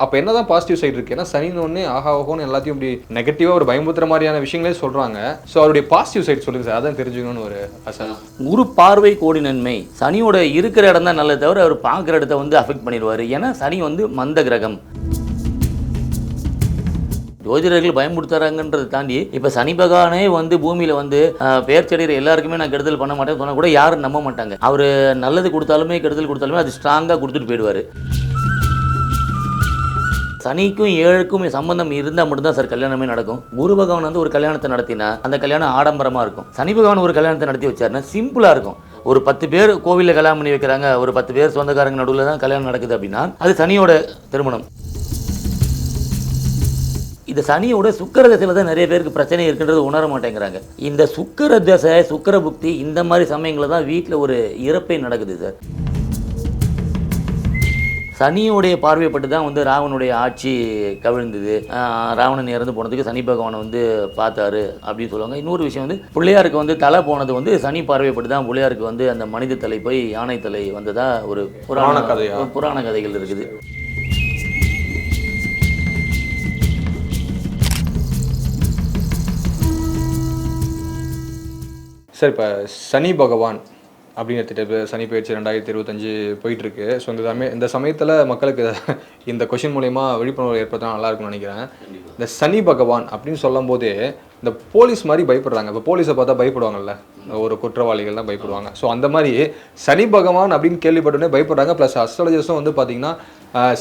அப்போ என்னதான் positive side இருக்கு? ஏன்னா சனின்னு ஒன்று ஆஹா ஓஹோன்னு எல்லாத்தையும் இப்படி நெகட்டிவாக ஒரு பயமுத்துற மாதிரியான விஷயங்களே சொல்கிறாங்க ஸோ அவருடைய பாசிட்டிவ் சைடு சொல்லுங்க சார். அதான் தெரிஞ்சுக்கணும்னு ஒரு ஆசை. குரு பார்வை கோடி நன்மை. சனியோட இருக்கிற இடம் தான் நல்லது தவிர அவர் பார்க்குற இடத்த வந்து அஃபெக்ட் பண்ணிடுவார். ஏன்னா சனி வந்து மந்த கிரகம். ஜோதிடர்கள் பயமுடுத்துறாங்கன்றதை தாண்டி இப்போ சனி பகவானே வந்து பூமியில் வந்து அஹ், எல்லாருக்குமே நான் கெடுதல் பண்ண மாட்டேன்னு சொன்னால் கூட யாரும் நம்ப மாட்டாங்க. அவர் நல்லது கொடுத்தாலுமே கெடுதல் கொடுத்தாலுமே அது ஸ்ட்ராங்காக கொடுத்துட்டு போயிடுவார். சனிக்கும் ஏழுக்கும் சம்பந்தம் இருந்தால் மட்டும்தான் சார் கல்யாணமே நடக்கும். குரு பகவான் வந்து ஒரு கல்யாணத்தை நடத்தினா அந்த கல்யாணம் ஆடம்பரமாக இருக்கும். சனி பகவான் ஒரு கல்யாணத்தை நடத்தி வச்சாருன்னா சிம்பிளாக இருக்கும். ஒரு பத்து பேர் கோவிலில் கல்யாணம் பண்ணி வைக்கிறாங்க ஒரு பத்து பேர் சொந்தக்காரங்க நடுவில் தான் கல்யாணம் நடக்குது அப்படின்னா அது சனியோட திருமணம். இந்த சனியோட சுக்கர தசையில் தான் நிறைய பேருக்கு பிரச்சனை இருக்குன்றது உணர மாட்டேங்கிறாங்க. இந்த சுக்கர தசை சுக்கர புக்தி இந்த மாதிரி சமயங்களில் தான் வீட்டில் ஒரு இறப்பே நடக்குது சார். சனியோடைய பார்வைப்பட்டு தான் வந்து ராவனுடைய ஆட்சி கவிழ்ந்தது. ராவணன் இறந்து போனதுக்கு சனி பகவானை வந்து பார்த்தாரு அப்படின்னு சொல்லுவாங்க. இன்னொரு விஷயம் வந்து பிள்ளையாருக்கு வந்து தலை போனது வந்து சனி பார்வைப்பட்டு தான் பிள்ளையாருக்கு வந்து அந்த மனித தலை போய் யானை தலை வந்ததா ஒரு புராண கதையா? புராண கதைகள் இருக்குது. சார் இப்போ சனி பகவான் அப்படின்னு இப்போ சனி பயிற்சி ரெண்டாயிரத்தி இருபத்தஞ்சு போயிட்டு இருக்கு ஸோ இந்த சமய இந்த சமயத்தில் மக்களுக்கு இந்த கொஷின் மூலயமா விழிப்புணர்வு ஏற்படுத்தினா நல்லா இருக்கும்னு நினைக்கிறேன் இந்த சனி பகவான் அப்படின்னு சொல்லும் போதே இந்த போலீஸ் மாதிரி பயப்படுறாங்க. இப்போ போலீஸை பார்த்தா பயப்படுவாங்கல்ல. ஒரு குற்றவாளிகள்லாம் பயப்படுவாங்க. ஸோ அந்த மாதிரி சனி பகவான் அப்படின்னு கேள்விப்பட்டோன்னே பயப்படுறாங்க. ப்ளஸ் அஸ்ட்ராலஜர்ஸும் வந்து பார்த்தீங்கன்னா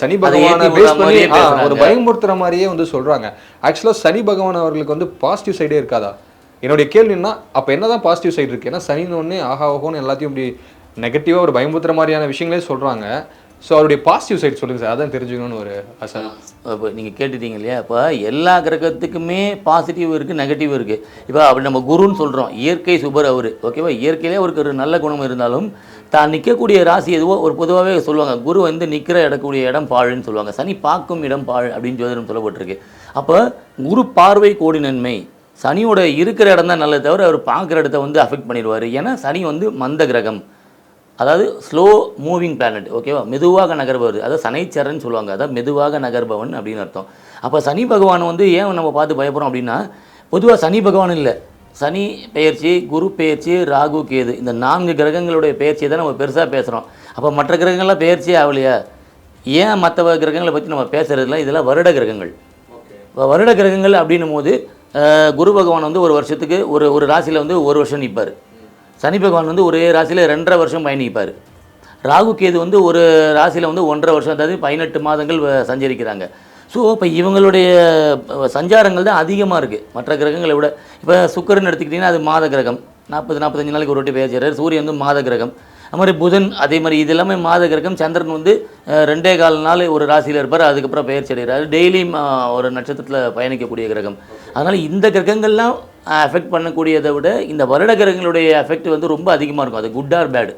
சனி பகவானை பேஸ் பண்ணி ஒரு. பயமுறுத்துற மாதிரியே வந்து சொல்றாங்க. ஆக்சுவலாக சனி பகவான் அவர்களுக்கு வந்து பாசிட்டிவ் சைடே இருக்காதா? என்னுடைய கேள்வின்னா அப்போ என்ன தான் பாசிட்டிவ் சைடு இருக்குது ஏன்னா சனின்னு ஒன்று ஆஹா ஓஹோன்னு எல்லாத்தையும் இப்படி நெகட்டிவாக ஒரு பயமுத்துற மாதிரியான விஷயங்களே சொல்கிறாங்க ஸோ அவருடைய பாசிட்டிவ் சைடு சொல்லுங்கள் சார். அதான் தெரிஞ்சுக்கணும்னு ஒரு ஆசை. இப்போ நீங்கள் கேட்டுட்டீங்க இல்லையா? இப்போ எல்லா கிரகத்துக்குமே பாசிட்டிவ் இருக்குது நெகட்டிவ் இருக்குது இப்போ அப்படி நம்ம குருன்னு சொல்கிறோம் இயற்கை சுபர் அவர். ஓகேவா? இயற்கையிலே அவருக்கு ஒரு நல்ல குணம் இருந்தாலும் தான் நிற்கக்கூடிய ராசி எதுவோ ஒரு பொதுவாகவே சொல்லுவாங்க குரு வந்து நிற்கிற இடக்கூடிய இடம் பாழுன்னு சொல்லுவாங்க. சனி பார்க்கும் இடம் பாழ் அப்படின்னு ஜோதிடம் சொல்லப்பட்டிருக்கு. அப்போ குரு பார்வை கோடி நன்மை. சனியோட இருக்கிற இடம் தான் நல்லது தவிர அவர் பார்க்குற இடத்த வந்து அஃபெக்ட் பண்ணிடுவார். ஏன்னா சனி வந்து மந்த கிரகம். அதாவது ஸ்லோ மூவிங் பிளானட் ஓகேவா மெதுவாக நகர்பவர். அதாவது சனைச்சரன் சொல்லுவாங்க. அதாவது மெதுவாக நகர்பவன் அப்படின்னு அர்த்தம். அப்போ சனி பகவான் வந்து ஏன் நம்ம பார்த்து பயப்படுறோம் அப்படின்னா பொதுவாக சனி பகவான் இல்லை. சனி பெயர்ச்சி குரு பெயர்ச்சி ராகு கேது. இந்த நான்கு கிரகங்களுடைய பெயர்ச்சியை தான் நம்ம பெருசாக பேசுகிறோம் அப்போ மற்ற கிரகங்கள்லாம் பெயர்ச்சியே ஆகலையா? ஏன் மற்ற கிரகங்களை பற்றி நம்ம பேசுறதுல இதெல்லாம் வருட கிரகங்கள். இப்போ வருட கிரகங்கள் அப்படின்னும் போது குரு பகவான் வந்து ஒரு வருஷத்துக்கு ஒரு ஒரு ராசியில் வந்து ஒரு வருஷம் நிற்பார் சனி பகவான் வந்து ஒரே ராசியில் ரெண்டரை வருஷம் பயணிப்பார். ராகு கேது வந்து ஒரு ராசியில் வந்து ஒன்றரை வருஷம் அதாவது பதினெட்டு மாதங்கள் சஞ்சரிக்கிறாங்க. ஸோ இப்போ இவங்களுடைய சஞ்சாரங்கள் தான் அதிகமாக இருக்குது மற்ற கிரகங்களை விட இப்போ சுக்கரன் எடுத்துக்கிட்டிங்கன்னா அது மாத கிரகம். நாற்பது நாற்பத்தஞ்சு நாளைக்கு ஒரு வாட்டி பேசுகிறார் சூரியன் வந்து மாத கிரகம். அது மாதிரி புதன் அதே மாதிரி இது எல்லாமே மாத கிரகம். சந்திரன் வந்து ரெண்டே கால் நாள் ஒரு ராசியில் இருப்பார். அதுக்கப்புறம் பெயர்ச்சி அடைகிறார். டெய்லியும் ஒரு நட்சத்திரத்தில் பயணிக்கக்கூடிய கிரகம். அதனால் இந்த கிரகங்கள்லாம் அஃபெக்ட் பண்ணக்கூடியதை விட இந்த வருட கிரகங்களுடைய எஃபெக்ட் வந்து ரொம்ப அதிகமாக இருக்கும். அது குட் ஆர் பேட்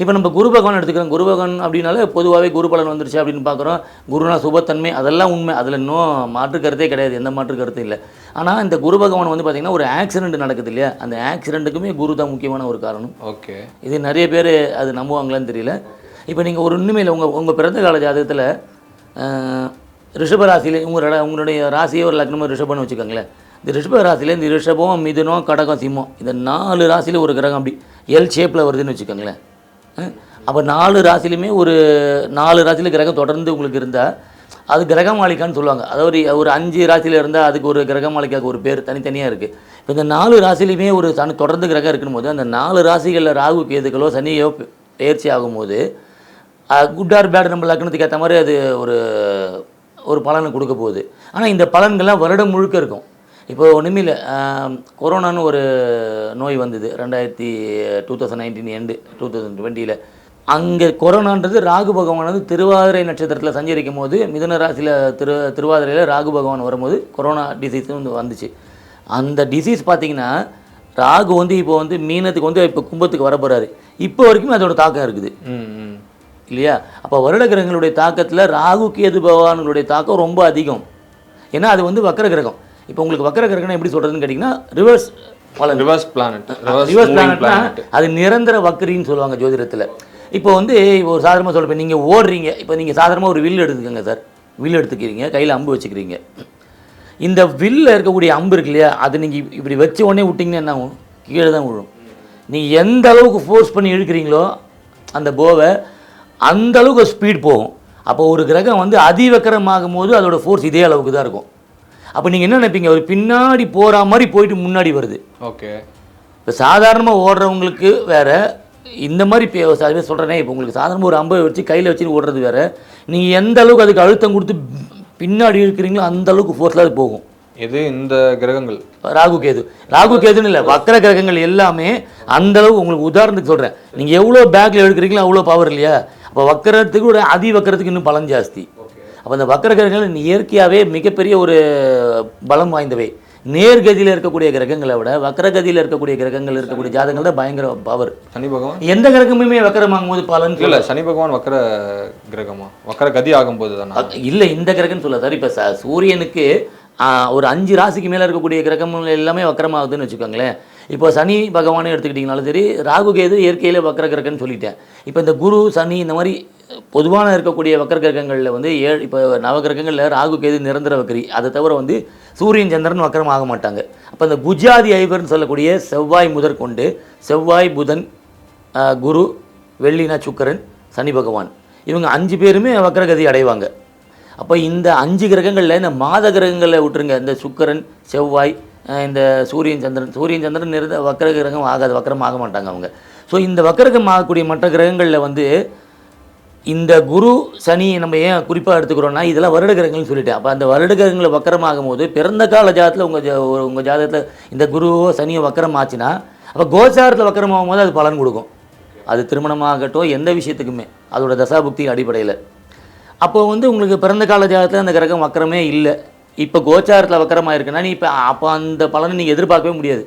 இப்போ நம்ம குரு பகவான் எடுத்துக்கிறோம். குரு பகவான் அப்படின்னாலே பொதுவாகவே குரு பலன் வந்துருச்சு அப்படின்னு பார்க்குறோம். குருனா சுபத்தன்மை அதெல்லாம் உண்மை. அதில் இன்னும் மாற்று கருத்தே கிடையாது. எந்த மாற்று கருத்தும் இல்லை. ஆனால் இந்த குரு பகவான் வந்து பார்த்திங்கன்னா ஒரு ஆக்சிடென்ட் நடக்குது இல்லையா? அந்த ஆக்சிடென்ட்டுக்குமே குரு தான் முக்கியமான ஒரு காரணம். ஓகே. இது நிறைய பேர் அது நம்புவாங்களான்னு தெரியல. இப்போ நீங்கள் ஒரு உண்மையில் உங்கள் உங்கள் பிறந்த கால ஜாதகத்தில் ரிஷபராசியில் உங்களோட உங்களுடைய ராசியே ஒரு லக்னமாக ரிஷபம்னு வச்சுக்கோங்களேன். இந்த ரிஷப ராசியில் இந்த ரிஷபம் மிதுனம் கடகம் சிம்மம் இந்த நாலு ராசியில் ஒரு கிரகம் அப்படி எல் ஷேப்பில் வருதுன்னு வச்சுக்கோங்களேன். அப்போ நாலு ராசிலையுமே ஒரு நாலு ராசியில் கிரகம் தொடர்ந்து உங்களுக்கு இருந்தால் அது கிரகமாளிகான்னு சொல்லுவாங்க. அதாவது ஒரு அஞ்சு ராசியில் இருந்தால் அதுக்கு ஒரு கிரகமாளிக்காக்கு ஒரு பேர் தனித்தனியாக இருக்குது இப்போ இந்த நாலு ராசிலையுமே ஒரு தனி தொடர்ந்து கிரகம் இருக்கும்போது அந்த நாலு ராசிகளில் ராகு கேதுகளோ சனியோ பயிற்சி பெயர்ச்சி ஆகும்போது குட் ஆர் பேட் நம்ம லக்னத்துக்கு ஏற்ற மாதிரி அது ஒரு ஒரு பலனை கொடுக்க போகுது. ஆனால் இந்த பலன்கள்லாம் வருடம் முழுக்க இருக்கும். இப்போ ஒன்றுமே இல்லை. கொரோனான்னு ஒரு நோய் வந்தது. ரெண்டாயிரத்தி two thousand nineteen and two thousand டுவெண்ட்டியில் அங்கே கொரோனான்றது ராகு பகவான் வந்து திருவாதிரை நட்சத்திரத்தில் சஞ்சரிக்கும் போது மிதன ராசியில் திரு திருவாதிரையில் ராகு பகவான் வரும்போது கொரோனா டிசீஸும் வந்து வந்துச்சு. அந்த டிசீஸ் பார்த்தீங்கன்னா ராகு வந்து இப்போ வந்து மீனத்துக்கு வந்து இப்போ கும்பத்துக்கு வர போகிறாரு இப்போ வரைக்கும் அதோட தாக்கம் இருக்குது. இல்லையா? அப்போ வருட கிரகங்களுடைய தாக்கத்தில் ராகு கேது பகவான்களுடைய தாக்கம் ரொம்ப அதிகம். ஏன்னா அது வந்து வக்கர கிரகம் இப்போ உங்களுக்கு வக்கர கிரகம்னா எப்படி சொல்கிறதுன்னு கேட்டிங்கன்னா ரிவர்ஸ் பலன் ரிவர்ஸ் பிளானட் ரிவர்ஸ் பிளானட்னா பிளானட் அது நிரந்தர வக்கரின்னு சொல்லுவாங்க ஜோதிடத்தில். இப்போ வந்து இப்போ ஒரு சாதாரணமாக சொல்லுவேன் நீங்கள் ஓடுறீங்க. இப்போ நீங்கள் சாதாரணமாக ஒரு வில் எடுத்துக்கோங்க சார். வில் எடுத்துக்கிறீங்க. கையில் அம்பு வச்சுக்கிறீங்க. இந்த வில்ல இருக்கக்கூடிய அம்பு இருக்கு இல்லையா? அது நீங்கள் இப்படி வச்ச உடனே விட்டிங்கன்னா என்ன ஆகும்? கீழே தான் விழும். நீங்கள் எந்த அளவுக்கு ஃபோர்ஸ் பண்ணி இழுக்கிறீங்களோ அந்த போவை அந்த அளவுக்கு ஸ்பீட் போகும். அப்போ ஒரு கிரகம் வந்து அதிவக்கரமாகும் போது அதோட ஃபோர்ஸ் இதே அளவுக்கு தான் இருக்கும். அப்போ நீங்கள் என்ன நினைப்பீங்க? ஒரு பின்னாடி போகிற மாதிரி போயிட்டு முன்னாடி வருது. ஓகே. இப்போ சாதாரணமாக ஓடுறவங்களுக்கு வேற இந்த மாதிரி இப்போ சொல்கிறேனே இப்போ உங்களுக்கு சாதாரணமாக ஒரு அம்பை வச்சு கையில் வச்சு ஓடுறது வேற நீங்கள் எந்த அளவுக்கு அதுக்கு அழுத்தம் கொடுத்து பின்னாடி இருக்கிறீங்களோ அந்த அளவுக்கு ஃபோர்ஸில் அது போகும். எது? இந்த கிரகங்கள். ராகு கேது. ராகு கேதுன்னு இல்லை வக்கர கிரகங்கள் எல்லாமே அந்த அளவுக்கு உங்களுக்கு உதாரணத்துக்கு சொல்கிறேன் நீங்கள் எவ்வளோ பேக்கில் எடுக்கிறீங்களோ அவ்வளோ பவர் இல்லையா? அப்போ வக்கரத்துக்கு ஒரு அதி வக்கரத்துக்கு இன்னும் பலன் ஜாஸ்தி. அப்போ அந்த வக்கர கிரகங்கள் இயற்கையாகவே மிகப்பெரிய ஒரு பலம் வாய்ந்தவை. நேர்கதியில் இருக்கக்கூடிய கிரகங்களை விட வக்கரகதியில் இருக்கக்கூடிய கிரகங்கள் இருக்கக்கூடிய ஜாதகங்கள் தான் பயங்கர பவர் சனி பகவான்? எந்த கிரகமுமே வக்கரமாகும் போது பலன் இல்ல சனி பகவான் வக்கர கிரகமா? வக்கர கதி ஆகும்போது தானே இல்லை இந்த கிரகம்னு சொல்ல சார் இப்போ சூரியனுக்கு ஒரு அஞ்சு ராசிக்கு மேலே இருக்கக்கூடிய கிரகங்கள் எல்லாமே வக்கரமாகுதுன்னு வச்சுக்கோங்களேன். இப்போ சனி பகவானை எடுத்துக்கிட்டிங்கனாலும் சரி ராகு கேது இயற்கையிலே வக்கர கிரகன்னு சொல்லிட்டேன். இப்போ இந்த குரு சனி இந்த மாதிரி பொதுவான இருக்கக்கூடிய வக்கர கிரகங்களில் வந்து ஏழு இப்போ நவகிரகங்களில் ராகு கேது நிரந்தர வக்கரி அதை தவிர வந்து சூரியன் சந்திரன் வக்கரம் ஆக மாட்டாங்க. அப்போ இந்த குஜாதி ஐவர்னு சொல்லக்கூடிய செவ்வாய் முதற்கொண்டு செவ்வாய் புதன் குரு வெள்ளினா சுக்கிரன் சனி பகவான். இவங்க அஞ்சு பேருமே வக்கரகதி அடைவாங்க. அப்போ இந்த அஞ்சு கிரகங்களில் இந்த மாத கிரகங்களை விட்டுருங்க. இந்த சுக்கரன் செவ்வாய் இந்த சூரியன் சந்திரன். சூரியன் சந்திரன் இருந்த வக்கர கிரகம் ஆகாது. வக்கரம் ஆக மாட்டாங்க அவங்க. ஸோ இந்த வக்கரகம் ஆகக்கூடிய மற்ற கிரகங்களில் வந்து இந்த குரு சனி நம்ம ஏன் குறிப்பாக எடுத்துக்கிறோம்னா இதெல்லாம் வருட கிரகங்கள்னு சொல்லிட்டேன் அப்போ அந்த வருட கிரகங்களை வக்கரமாகும் போது பிறந்த கால ஜாதத்தில் உங்கள் ஜா உங்கள் ஜாதகத்தில் இந்த குருவோ சனியோ வக்கரம் ஆச்சுன்னா அப்போ கோச்சாரத்தில் வக்கரமாகும் போது அது பலன் கொடுக்கும். அது திருமணமாகட்டும் எந்த விஷயத்துக்குமே. அதோட தசாபுக்தி அடிப்படையில். அப்போ வந்து உங்களுக்கு பிறந்த கால ஜாதகத்தில் அந்த கிரகம் வக்கரமே இல்லை. இப்போ கோச்சாரத்தில் வக்கரமாக இருக்குன்னா நீ இப்போ அப்போ அந்த பலனை நீங்கள் எதிர்பார்க்கவே முடியாது.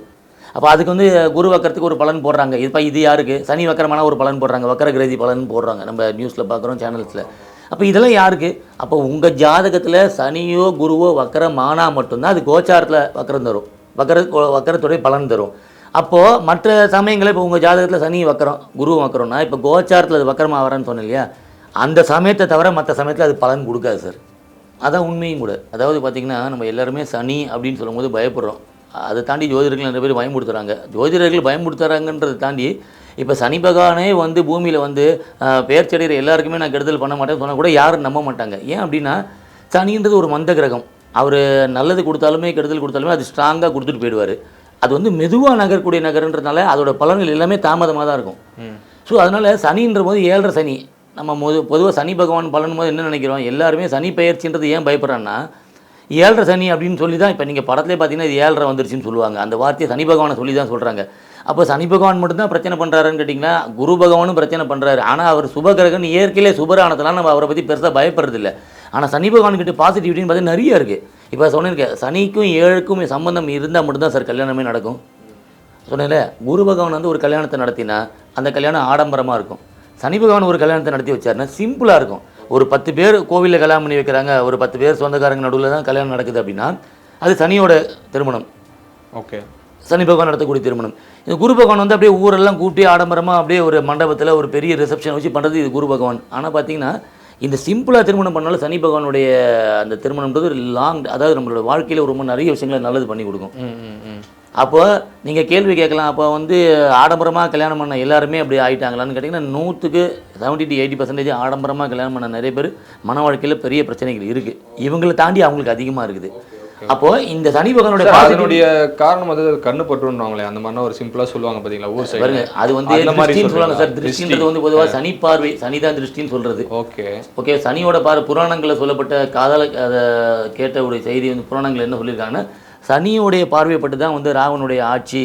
அப்போ அதுக்கு வந்து குரு வக்கரத்துக்கு ஒரு பலன் போடுறாங்க. இப்போ இது யாருக்கு? சனி வக்கரமான ஒரு பலன் போடுறாங்க. வக்கர கிரதி பலன் போடுறாங்க. நம்ம நியூஸில் பார்க்குறோம் சேனல்ஸில் அப்போ இதெல்லாம் யாருக்கு? அப்போ உங்கள் ஜாதகத்தில் சனியோ குருவோ வக்கரம் மட்டும்தான் அது கோச்சாரத்தில் வக்கரம் தரும். வக்கர வக்கரத்துடைய பலன் தரும். அப்போது மற்ற சமயங்களில் இப்போ உங்கள் ஜாதகத்தில் சனி வக்கரம் குரு வக்கரம்னா இப்போ கோச்சாரத்தில் அது வக்கரமாக வரேன்னு சொன்னேன் இல்லையா? அந்த சமயத்தை தவிர மற்ற சமயத்தில் அது பலன் கொடுக்காது சார். அதான் உண்மையும் கூட. அதாவது பார்த்திங்கன்னா நம்ம எல்லாருமே சனி அப்படின்னு சொல்லும்போது பயப்படுறோம். அதை தாண்டி ஜோதிடர்கள் நிறைய பேர் பயமுடுத்துறாங்க ஜோதிடர்கள் பயமுடுத்துறாங்கன்றதை தாண்டி இப்போ சனி பகவானே வந்து பூமியில் வந்து ஆஹ், பெயர்ச்சடைகிற எல்லாருக்குமே நான் கெடுதல் பண்ண மாட்டேன்னு சொன்னால் கூட யாரும் நம்ப மாட்டாங்க. ஏன் அப்படின்னா சனின்றது ஒரு மந்த கிரகம். அவர் நல்லது கொடுத்தாலுமே கெடுதல் கொடுத்தாலுமே அது ஸ்ட்ராங்காக கொடுத்துட்டு போயிடுவார். அது வந்து மெதுவாக நகரக்கூடிய நகரன்றதுனால அதோட பலன்கள் எல்லாமே தாமதமாக தான் இருக்கும் ஸோ அதனால் சனின்ற போது ஏழரை சனி நம்ம பொது பொதுவாக சனி பகவான் பலனும் போது என்ன நினைக்கிறோம்? எல்லாருமே சனி பயிற்சின்றது ஏன் பயப்படுறான்னா ஏழரை சனி அப்படின்னு சொல்லி தான் இப்போ நீங்கள் படத்துலேயே பார்த்தீங்கன்னா இது ஏழரை வந்துருச்சுன்னு சொல்லுவாங்க. அந்த வார்த்தையை சனி பகவானை சொல்லி தான் சொல்கிறாங்க அப்போ சனி பகவான் மட்டும்தான் பிரச்சனை பண்ணுறாருன்னு கேட்டிங்கன்னா குரு பகவானும் பிரச்சனை பண்ணுறாரு ஆனால் அவர் சுபகிரகன் இயற்கையிலே சுபரானதெல்லாம் நம்ம அவரை பற்றி பெருசாக பயப்படுறதில்ல. ஆனால் சனி பகவான் கிட்ட பாசிட்டிவிட்டின்னு பார்த்தா நிறைய இருக்குது இப்போ சொன்னிருக்கேன் சனிக்கும் ஏழுக்கும் சம்பந்தம் இருந்தால் மட்டும்தான் சார் கல்யாணமே நடக்கும். சொன்னேன்ல குரு பகவான் வந்து ஒரு கல்யாணத்தை நடத்தினா அந்த கல்யாணம் ஆடம்பரமாக இருக்கும். சனி பகவான் ஒரு கல்யாணத்தை நடத்தி வச்சாருன்னா சிம்பிளாக இருக்கும். ஒரு பத்து பேர் கோவிலில் கல்யாணம் பண்ணி வைக்கிறாங்க ஒரு பத்து பேர் சொந்தக்காரங்க நடுவில் தான் கல்யாணம் நடக்குது அப்படின்னா அது சனியோட திருமணம். ஓகே. சனி பகவான் நடத்தக்கூடிய திருமணம். இந்த குரு பகவான் வந்து அப்படியே ஊரெல்லாம் கூட்டி ஆடம்பரமாக அப்படியே ஒரு மண்டபத்தில் ஒரு பெரிய ரிசப்ஷன் வச்சு பண்ணுறது இது குரு பகவான். ஆனால் பார்த்தீங்கன்னா இந்த சிம்பிளாக திருமணம் பண்ணாலும் சனி பகவானுடைய அந்த திருமணம்ன்றது ஒரு லாங் அதாவது நம்மளோட வாழ்க்கையில் ரொம்ப நிறைய விஷயங்களை நல்லது பண்ணி கொடுக்கும். அப்போ நீங்கள் கேள்வி கேட்கலாம். அப்போ வந்து ஆடம்பரமாக கல்யாணம் பண்ண எல்லாருமே அப்படி ஆயிட்டாங்களான்னு கேட்டிங்கன்னா நூற்றுக்கு செவன்ட்டி டு எயிட்டி பர்சன்டேஜ் ஆடம்பரமாக கல்யாணம் பண்ண நிறைய பேர் மன வாழ்க்கையில் பெரிய பிரச்சனைகள் இருக்குது இவங்களை தாண்டி அவங்களுக்கு அதிகமாக இருக்குது. அப்போது இந்த சனி பகவானுடைய அதனுடைய காரணம் வந்து கண்ணு பட்டுருவாங்களே அந்த மாதிரினா ஒரு சிம்பிளா சொல்லுவாங்க பாத்தீங்களா ஊர் சைடு. அது வந்து மாதிரி திருஷ்டின்னு சொல்லுவாங்க சார்? திருஷ்டின்றது வந்து பொதுவாக சனி பார்வை சனி தான் திருஷ்டின்னு சொல்கிறது ஓகே. ஓகே சனியோட பாரு புராணங்களில் சொல்லப்பட்ட காதல அதை கேட்ட ஒரு செய்தி வந்து புராணங்கள் என்ன சொல்லியிருக்காங்கன்னா சனியோடைய பார்வைப்பட்டு தான் வந்து ராவனுடைய ஆட்சி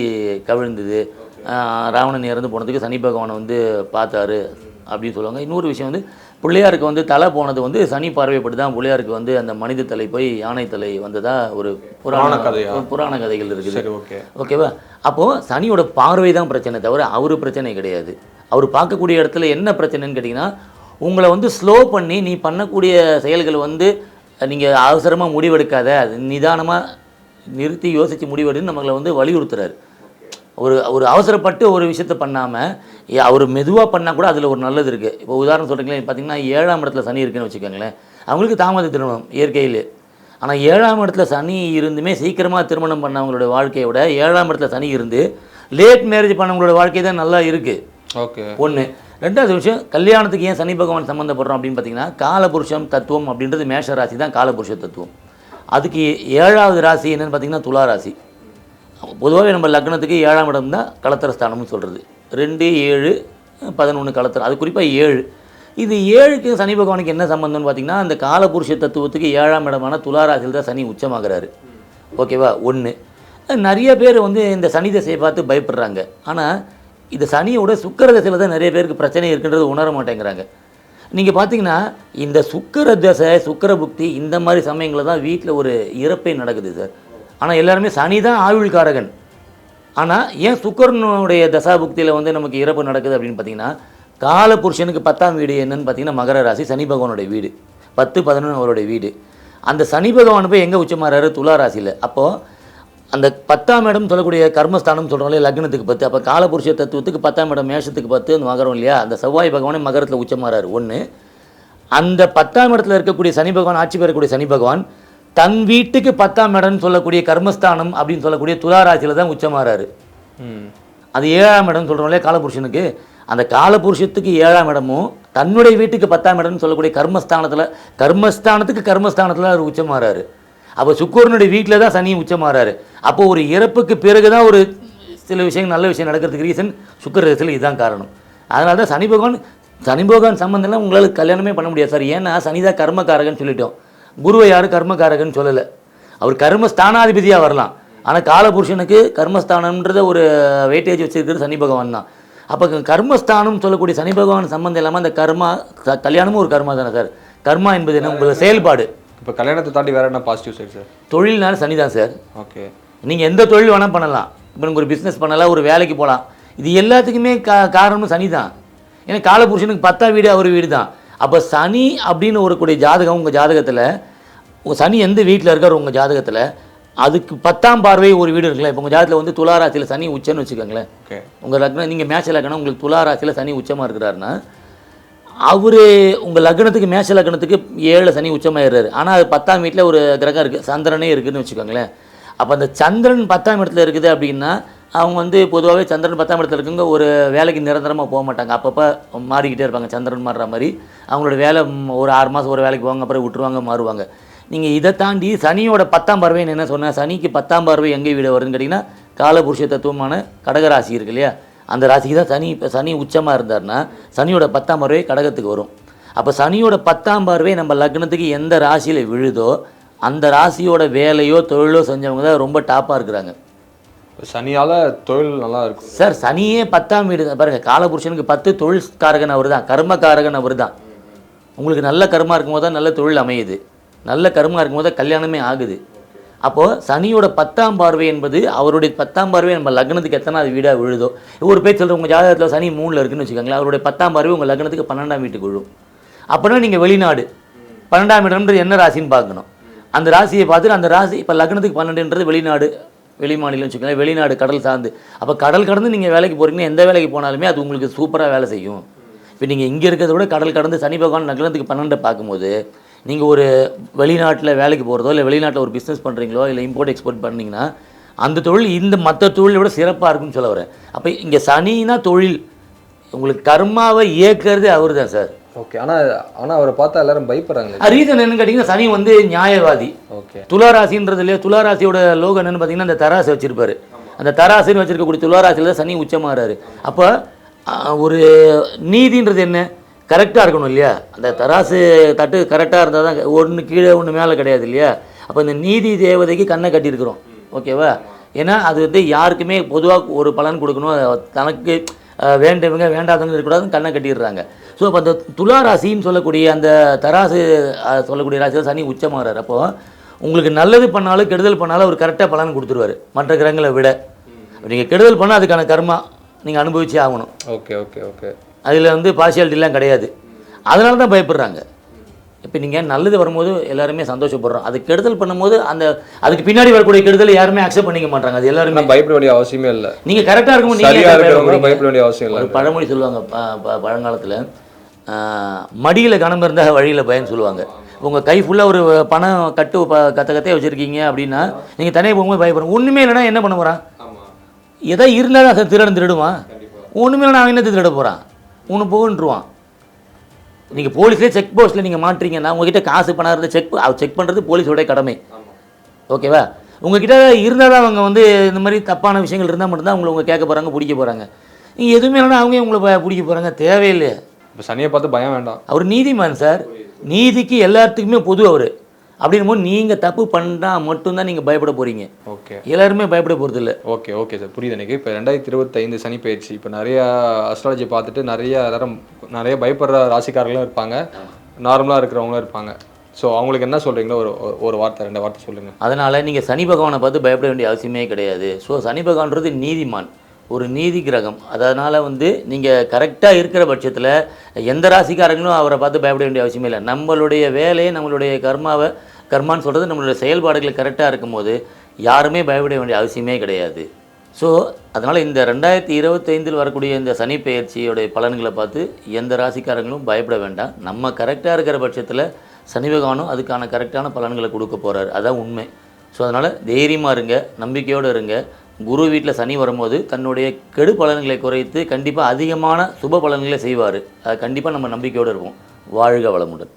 கவிழ்ந்தது. ராவணன் இறந்து போனதுக்கு சனி பகவானை வந்து பார்த்தாரு அப்படின்னு சொல்லுவாங்க. இன்னொரு விஷயம் வந்து பிள்ளையாருக்கு வந்து தலை போனது வந்து சனி பார்வைப்பட்டு தான் பிள்ளையாருக்கு வந்து அந்த மனித தலை போய் யானை தலை வந்ததா ஒரு புராண கதையா? புராண கதைகள் இருக்குது. சரி ஓகே. ஓகேவா? அப்போது சனியோட பார்வை தான் பிரச்சனை தவிர அவர் பிரச்சனை கிடையாது. அவர் பார்க்கக்கூடிய இடத்துல என்ன பிரச்சனைன்னு கேட்டிங்கன்னா உங்களை வந்து ஸ்லோ பண்ணி நீ பண்ணக்கூடிய செயல்கள் வந்து நீங்கள் அவசரமாக முடிவெடுக்காத அது நிதானமாக நிறுத்தி யோசித்து முடிவெடுன்னு நம்மளை வந்து வலியுறுத்துறாரு. ஒரு ஒரு அவசரப்பட்டு ஒரு விஷயத்த பண்ணாமல் அவர் மெதுவாக பண்ணால் கூட அதில் ஒரு நல்லது இருக்குது இப்போ உதாரணம் சொல்கிறீங்களே பார்த்தீங்கன்னா ஏழாம் இடத்துல சனி இருக்குன்னு வச்சுக்கோங்களேன். அவங்களுக்கு தாமத திருமணம் இயற்கையில். ஆனால் ஏழாம் இடத்துல சனி இருந்துமே சீக்கிரமாக திருமணம் பண்ணவங்களோட வாழ்க்கையை விட ஏழாம் இடத்துல சனி இருந்து லேட் மேரேஜ் பண்ணவங்களோட வாழ்க்கை தான் நல்லா இருக்குது ஓகே. ஒன்று ரெண்டாவது விஷயம் கல்யாணத்துக்கு ஏன் சனி பகவான் சம்மந்தப்படுறோம் அப்படின்னு பார்த்தீங்கன்னா காலபுருஷம் தத்துவம் அப்படின்றது மேஷ ராசி தான் காலபுருஷ தத்துவம். அதுக்கு ஏழாவது ராசி என்னென்னு பார்த்தீங்கன்னா துலா ராசி. பொதுவாகவே நம்ம லக்னத்துக்கு ஏழாம் இடம் தான் கலத்திரஸ்தானம்னு சொல்கிறது ரெண்டு ஏழு பதினொன்று கலத்திரம் அது குறிப்பாக ஏழு. இது ஏழுக்கு சனி பகவானுக்கு என்ன சம்பந்தம்னு பார்த்தீங்கன்னா அந்த காலபுருஷ தத்துவத்துக்கு ஏழாம் இடமான துலா ராசியில் தான் சனி உச்சமாகிறாரு. ஓகேவா? ஒன்று நிறைய பேர் வந்து இந்த சனி தசையை பார்த்து பயப்படுறாங்க. ஆனால் இந்த சனியோட சுக்கர தசையில் தான் நிறைய பேருக்கு பிரச்சனை இருக்குன்றது உணர மாட்டேங்கிறாங்க. நீங்கள் பார்த்தீங்கன்னா இந்த சுக்கிர தசை சுக்கிர புக்தி இந்த மாதிரி சமயங்களில் தான் வீட்டில் ஒரு இறப்பே நடக்குது சார். ஆனால் எல்லாருமே சனி தான் ஆயுள்காரகன். ஆனால் ஏன் சுக்கரனுடைய தசாபுக்தியில் வந்து நமக்கு இறப்பு நடக்குது அப்படின்னு பார்த்தீங்கன்னா கால புருஷனுக்கு பத்தாம் வீடு என்னன்னு பார்த்தீங்கன்னா மகர ராசி சனி பகவானுடைய வீடு. பத்து பதினொன்று அவருடைய வீடு. அந்த சனி பகவான் போய் எங்கே உச்சமாறாரு? துலா ராசியில். அப்போது அந்த பத்தாம் இடம் சொல்லக்கூடிய கர்மஸ்தானம் சொல்கிறோம் இல்லையா லக்னத்துக்கு பத்து அப்போ காலபுருஷ தத்துவத்துக்கு பத்தாம் இடம் மேஷத்துக்கு பத்து அந்த மகரம் இல்லையா? அந்த செவ்வாய் பகவானே மகரத்தில் உச்சமாறாரு ஒன்று அந்த பத்தாம் இடத்துல இருக்கக்கூடிய சனி பகவான் ஆட்சி பெறக்கூடிய சனி பகவான் தன் வீட்டுக்கு பத்தாம் இடம்னு சொல்லக்கூடிய கர்மஸ்தானம் அப்படின்னு சொல்லக்கூடிய துலா ராசியில் தான் உச்சமாறாரு அது ஏழாம் இடம் சொல்கிறோம் இல்லையா காலபுருஷனுக்கு? அந்த காலபுருஷத்துக்கு ஏழாம் இடமும் தன்னுடைய வீட்டுக்கு பத்தாம் இடம்னு சொல்லக்கூடிய கர்மஸ்தானத்தில் கர்மஸ்தானத்துக்கு கர்மஸ்தானத்தில் அவர் உச்சமாறாரு அப்போ சுக்கரனுடைய வீட்டில் தான் சனி உச்சமாறாரு அப்போ ஒரு இறப்புக்கு பிறகு தான் ஒரு சில விஷயங்கள் நல்ல விஷயம் நடக்கிறதுக்கு ரீசன் சுக்கரத்தில் இதுதான் காரணம். அதனால தான் சனி பகவான் சனி பகவான் சம்பந்தம்லாம் உங்களால் கல்யாணமே பண்ண முடியாது சார். ஏன்னா சனி தான் சொல்லிட்டோம். குருவை யாரும் கர்மக்காரகன்னு சொல்லலை. அவர் கர்ம ஸ்தானாதிபதியாக வரலாம். ஆனால் காலபுருஷனுக்கு கர்மஸ்தானம்ன்றத ஒரு வெயிட்டேஜ் வச்சிருக்கிறது சனி பகவான் தான். அப்போ கர்மஸ்தானம் சொல்லக்கூடிய சனி பகவான் சம்பந்தம் இல்லாமல் அந்த கர்மா க- கல்யாணமும் ஒரு கர்மா தானே சார். கர்மா என்பது என்ன? உங்களோட செயல்பாடு. இப்போ கல்யாணத்தை தாண்டி வேற என்ன பாசிட்டிவ் சைடு சார் தொழில்னால சனி தான் சார் ஓகே நீங்கள் எந்த தொழில் வேணால் பண்ணலாம். இப்போ நீங்கள் ஒரு பிஸ்னஸ் பண்ணலாம் ஒரு வேலைக்கு போகலாம் இது எல்லாத்துக்குமே கா காரணம் சனி தான் ஏன்னா காலபுருஷனுக்கு பத்தா வீடு அவர் வீடு தான் அப்போ சனி அப்படின்னு வரக்கூடிய ஜாதகம் உங்கள் ஜாதகத்தில் சனி எந்த வீட்டில் இருக்கார் உங்கள் ஜாதகத்தில் அதுக்கு பத்தாம் பார்வை ஒரு வீடு இருக்குல்ல இப்போ உங்கள் ஜாதகத்தில் வந்து துளாராசியில் சனி உச்சன்னு வச்சுக்கோங்களேன். ஓகே உங்கள் லக்னம் நீங்கள் மேட்ச் லக்னம் உங்களுக்கு துளாராசியில் சனி உச்சமாக இருக்கிறாருன்னா அவர் உங்கள் லக்னத்துக்கு மேஷ லக்னத்துக்கு ஏழு சனி உச்சமாயிடுறாரு. ஆனால் அது பத்தாம் வீட்டில் ஒரு கிரகம் இருக்குது சந்திரனே இருக்குதுன்னு வச்சுக்கோங்களேன். அப்போ அந்த சந்திரன் பத்தாம் இடத்துல இருக்குது அப்படின்னா அவங்க வந்து பொதுவாகவே சந்திரன் பத்தாம் இடத்துல இருக்குங்க ஒரு வேலைக்கு நிரந்தரமாக போக மாட்டாங்க. அப்பப்போ மாறிக்கிட்டே இருப்பாங்க. சந்திரன் மாறுற மாதிரி. அவங்களோட வேலை ஒரு ஆறு மாதம் ஒரு வேலைக்கு போவாங்க அப்புறம் விட்டுருவாங்க மாறுவாங்க. நீங்கள் இதை தாண்டி சனியோட பத்தாம் பார்வைன்னு என்ன சொன்னேன் சனிக்கு பத்தாம் பார்வை எங்கே வீடு வருதுன்னு கேட்டிங்கன்னா காலபுருஷ தத்துவமான கடகராசி இருக்கு இல்லையா? அந்த ராசிக்கு தான் சனி இப்போ சனி உச்சமாக இருந்தாருன்னா சனியோட பத்தாம் பார்வை கடகத்துக்கு வரும். அப்போ சனியோட பத்தாம் பார்வை நம்ம லக்னத்துக்கு எந்த ராசியில் விழுதோ அந்த ராசியோட வேலையோ தொழிலோ செஞ்சவங்க தான் ரொம்ப டாப்பாக இருக்கிறாங்க. சனியால தொழில் நல்லா இருக்கும் சார் சனியே பத்தாம் வீடு தான். பாருங்க காலபுருஷனுக்கு பத்து தொழில்காரகன் அவர் தான் கர்மகாரகன் அவர் தான். உங்களுக்கு நல்ல கர்மா இருக்கும்போது தான் நல்ல தொழில் அமையுது. நல்ல கர்மா இருக்கும்போது தான் கல்யாணமே ஆகுது. அப்போது சனியோட பத்தாம் பார்வை என்பது அவருடைய பத்தாம் பார்வை நம்ம லக்னத்துக்கு எத்தனாவது வீடாக விழுதோ? ஒரு பேர் சொல்கிற உங்கள் ஜாதகத்தில் சனி மூணில் இருக்குன்னு வச்சுக்கோங்களேன். அவருடைய பத்தாம் பார்வை உங்கள் லக்னத்துக்கு பன்னெண்டாம் வீட்டுக்கு விழும். அப்படின்னா நீங்கள் வெளிநாடு. பன்னெண்டாம் இடம்ன்றது என்ன ராசின்னு பார்க்கணும். அந்த ராசியை பார்த்துட்டு அந்த ராசி இப்போ லக்னத்துக்கு பன்னெண்டுன்றது வெளிநாடு வெளி மாநிலம் வச்சுக்கோங்களேன். வெளிநாடு கடல் சார்ந்து. அப்போ கடல் கடந்து நீங்கள் வேலைக்கு போகிறீங்கன்னா எந்த வேலைக்கு போனாலுமே அது உங்களுக்கு சூப்பராக வேலை செய்யும். இப்போ நீங்கள் இங்கே இருக்கிறத விட கடல் கடந்து சனி பகவான் லக்னத்துக்கு பன்னெண்டு பார்க்கும்போது நீங்கள் ஒரு வெளிநாட்டில் வேலைக்கு போகிறதோ இல்லை வெளிநாட்டில் ஒரு பிஸ்னஸ் பண்ணுறீங்களோ இல்லை இம்போர்ட் எக்ஸ்போர்ட் பண்ணீங்கன்னா அந்த தொழில் இந்த மற்ற தொழிலை விட சிறப்பாக இருக்கும்னு சொல்ல வரேன். அப்போ இங்கே சனினா தொழில் உங்களுக்கு கர்மாவை இயக்கிறது அவர் தான் சார். ஓகே ஆனா ஆனா அவரை பார்த்தா எல்லாரும் பயப்படுறாங்களே. ரீசன் என்னன்னு கேட்டிங்கன்னா சனி வந்து நியாயவாதி. ஓகே. துளாராசின்றது இல்லையா? துளாராசியோட லோகம் என்னன்னு பார்த்தீங்கன்னா அந்த தராசு வச்சிருப்பாரு. அந்த தராசுன்னு வச்சிருக்கக்கூடிய துளாராசியில் தான் சனி உச்சமாறாரு. அப்போ ஒரு நீதின்றது என்ன? கரெக்டாக இருக்கணும் இல்லையா? அந்த தராசு தட்டு கரெக்டாக இருந்தால் தான் ஒன்று கீழே ஒன்று மேலே கிடையாது இல்லையா? அப்போ இந்த நீதி தேவதைக்கு கண்ணை கட்டியிருக்கிறோம். ஓகேவா? ஏன்னா அது வந்து யாருக்குமே பொதுவாக ஒரு பலன் கொடுக்கணும். தனக்கு வேண்டவங்க வேண்டாதவங்க இருக்கக்கூடாதுன்னு கண்ணை கட்டிடுறாங்க. ஸோ அப்போ அந்த துலா ராசின்னு சொல்லக்கூடிய அந்த தராசு சொல்லக்கூடிய ராசியில் சனி உச்சமாகிறார் அப்போ உங்களுக்கு நல்லது பண்ணாலும் கெடுதல் பண்ணாலும் அவர் கரெக்டாக பலன் கொடுத்துருவாரு. மற்ற கிரகங்களை விட. நீங்கள் கெடுதல் பண்ணால் அதுக்கான கர்மா நீங்கள் அனுபவிச்சே ஆகணும். Okay okay okay. அதில் வந்து பார்ஷியாலிட்டிலாம் கிடையாது. அதனால தான் பயப்படுறாங்க. இப்போ நீங்கள் நல்லது வரும்போது எல்லாருமே சந்தோஷப்படுறோம். அது கெடுதல் பண்ணும்போது அந்த அதுக்கு பின்னாடி வரக்கூடிய கெடுதல் யாருமே அக்செப்ட் பண்ணிக்க மாட்டாங்க. அது எல்லாருமே. பயப்பட வேண்டிய அவசியமே இல்லை. நீங்கள் கரெக்டாக இருக்கும்போது நீங்கள் பயப்பட வேண்டிய அவசியம் இல்லை. பழமொழி சொல்லுவாங்க பழங்காலத்தில் மடியில் கணம் இருந்தால் வழியில் பயன்னு சொல்லுவாங்க. உங்கள் கை ஃபுல்லாக ஒரு பணம் கட்டு ப கத்த கத்தையாக வச்சுருக்கீங்க அப்படின்னா நீங்கள் தனியாக போகும்போது பயப்படுங்க ஒன்றுமே இல்லைன்னா என்ன பண்ண போகிறான் எதா இருந்தாலும் அதை திருடன் திருடுவான். ஒன்றுமே இல்லைனா அவன் என்ன திருட போகிறான் ஒன்று போகுன்றுவான். நீங்கள் போலீஸ்லேயே செக் போஸ்ட்டில் நீங்கள் மாட்டுறீங்கன்னா உங்ககிட்ட காசு பணம் இருந்து செக் செக் பண்ணுறது போலீஸோட கடமை. ஓகேவா உங்ககிட்ட இருந்தால் தான் அவங்க வந்து இந்த மாதிரி தப்பான விஷயங்கள் இருந்தால் மட்டும்தான் உங்களை உங்க கேட்க போகிறாங்க பிடிக்க போகிறாங்க நீங்கள் எதுவுமே இல்லைன்னா அவங்க உங்களை பிடிக்க போகிறாங்க தேவையில்லையே. இப்போ சனியை பார்த்து பயம் வேண்டாம். அவர் நீதிமான் சார். நீதிக்கு எல்லாத்துக்குமே பொது அவர். அப்படின்னும் போது நீங்கள் தப்பு பண்ணால் மட்டும்தான் நீங்கள் பயப்பட போகிறீங்க ஓகே. எல்லாருமே பயப்பட போகிறது இல்லை ஓகே ஓகே சார். புரியுது எனக்கு. இப்போ ரெண்டாயிரத்தி இருபத்தைந்து சனி பயிற்சி. இப்போ நிறைய அஸ்ட்ராலஜி பார்த்துட்டு நிறைய எல்லாரும் நிறைய பயப்படுற ராசிக்காரர்களும் இருப்பாங்க. நார்மலாக இருக்கிறவங்களும் இருப்பாங்க. ஸோ அவங்களுக்கு என்ன சொல்கிறீங்களோ ஒரு ஒரு- ஒரு வார்த்தை ரெண்டு வார்த்தை சொல்லுங்கள் அதனால் நீங்கள் சனி பகவானை பார்த்து பயப்பட வேண்டிய அவசியமே கிடையாது. ஸோ சனி பகவான்றது நீதிமான். ஒரு நீதி கிரகம். அதனால் வந்து நீங்கள் கரெக்டாக இருக்கிற பட்சத்தில் எந்த ராசிக்காரங்களும் அவரை பார்த்து பயப்பட வேண்டிய அவசியமே இல்லை. நம்மளுடைய வேலையை நம்மளுடைய கர்மாவை கர்மான்னு சொல்கிறது நம்மளுடைய செயல்பாடுகள் கரெக்டாக இருக்கும்போது யாருமே பயப்பட வேண்டிய அவசியமே கிடையாது. ஸோ அதனால் இந்த ரெண்டாயிரத்தி இருபத்தைந்தில் வரக்கூடிய இந்த சனி பயிற்சியுடைய பலன்களை பார்த்து எந்த ராசிக்காரங்களும் பயப்பட வேண்டாம். நம்ம கரெக்டாக இருக்கிற பட்சத்தில் சனி பகவானும் அதுக்கான கரெக்டான பலன்களை கொடுக்க போகிறார் அதான் உண்மை. ஸோ அதனால் தைரியமாக இருங்க நம்பிக்கையோடு இருங்க. குரு வீட்டில் சனி வரும்போது தன்னுடைய கெடு பலன்களை குறைத்து கண்டிப்பாக அதிகமான சுப பலன்களை செய்வார். அது கண்டிப்பாக நம்ம நம்பிக்கையோடு இருப்போம். வாழ்க வளமுடன்.